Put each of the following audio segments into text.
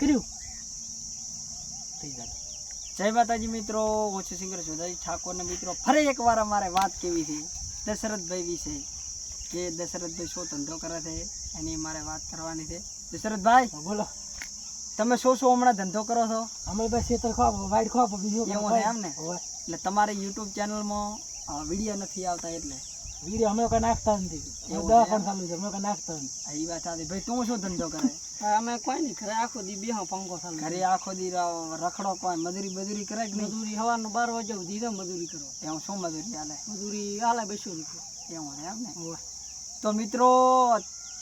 કર્યું? થઈ જાય જય માતાજી મિત્રો હું છું સિંગર જોધાઈ ઠાકોરના મિત્રો ફરી એકવાર અમારે વાત કેવી હતી દશરથભાઈ વિશે કે દશરથભાઈ શું ધંધો કરે છે એની મારે વાત કરવાની છે. દશરથભાઈ બોલો. તમે શું શું હમણાં ધંધો કરો છો? અમે ભાઈ ખેતર ખોપ વાઈટ ખોપ બીજું એવું એમ ને? એટલે તમારે યુટ્યુબ ચેનલમાં વીડિયો નથી આવતા એટલે. વીડિયો અમે કઈ નાખતા નથી. દવા પણ ચાલુ છે અમે કઈ નાખતા નથી. એ વાત સાચી. ભાઈ તું શું ધંધો કરે? અમે કોઈ નહીં ઘરે આખો દી બેહો પંખો ચાલુ ઘરે આખો દી રખડો કોઈ મજૂરી મજૂરી કરે કે નહીં? મજૂરી સવારનું બાર વાગે સુધી મજૂરી કરો. એમ શું મજૂરી હાલે? મજૂરી હાલે બસો રૂપિયા. એવું હોય એમ ને? તો મિત્રો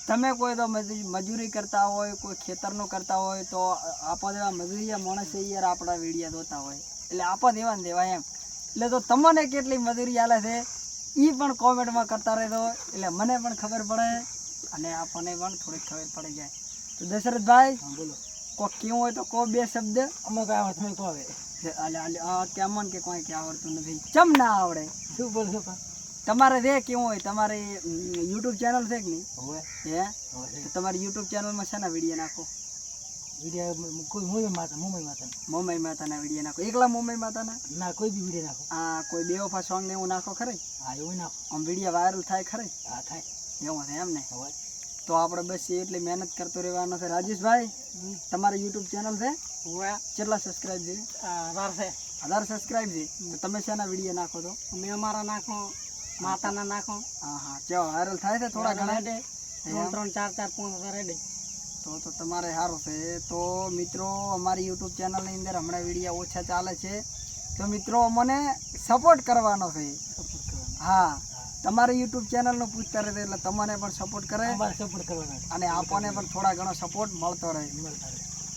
તમે કોઈ તો મજૂરી કરતા હોય કોઈ ખેતરનું કરતા હોય તો આપણા જેવા મજૂરીયા માણસ યાર આપણા વીડિયા જોતા હોય. એટલે આપો દેવા ને દેવાય એમ. એટલે તો તમને કેટલી મજૂરી આલે છે? એ પણ કોમેન્ટમાં કરતા રહેજો. એટલે મને પણ ખબર પડે અને આપણને પણ થોડીક ખબર પડી જાય. તો દશરથભાઈ બોલો. કો કેવું હોય તો કો બે શબ્દ. અમે કઈ આવડત નહીં કહે આલે આલે કે કોઈ કે આવડતું નથી. ચમ ના આવડે. શું બોલશો તમારે રે કેવું હોય? તમારે યુટ્યુબ ચેનલ છે કે નહીં? હોય હે? તમારી યુટ્યુબ ચેનલમાં શેના વીડિયો નાખો. વીડિયો કોઈ મુંબઈ માતા મુંબઈ માતા મુંબઈ માતાના વીડિયો નાખો. એકલા મુંબઈ માતાના? ના કોઈ બી વીડિયો નાખો. આ કોઈ બેવફા સોંગ ને એવું નાખો ખરે? હા એવું નાખો. આમ વીડિયો વાયરલ થાય ખરે? હા થાય. એવું થાય એમ ને? હોય. તો આપણે બસ એટલી મહેનત કરતો રહેવાનો છે. રાજેશભાઈ તમારે યુટ્યુબ ચેનલ છે? કેટલા સબસ્ક્રાઇબ છે? હજાર છે. હજાર સબસ્ક્રાઇબ છે? તો તમે શેના વીડિયો નાખો તો અમે અમારા નાખો માતાના નાખો. હા હા. કેવો વાયરલ થાય છે થોડા ઘણા. ત્રણ ત્રણ ચાર ચાર પાંચ હજાર તો તો તમારે સારું છે. તો મિત્રો અમારી યુટ્યુબ ચેનલની અંદર હમણાં વિડીયા ઓછા ચાલે છે. તો મિત્રો અમને સપોર્ટ કરવાનો છે. હા. તમારે યુટ્યુબ ચેનલનું પૂછતા રહે એટલે તમને પણ સપોર્ટ કરે. સપોર્ટ કરવાનો અને આપણને પણ થોડા ઘણો સપોર્ટ મળતો રહે.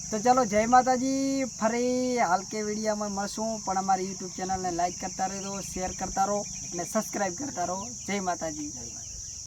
તો ચાલો જય માતાજી. ફરી હાલ કે વિડીયોમાં મળશું. પણ અમારી યુટ્યુબ ચેનલને લાઈક કરતા રહેજો શેર કરતા રહો અને સબસ્ક્રાઈબ કરતા રહો. જય માતાજી. જય માતા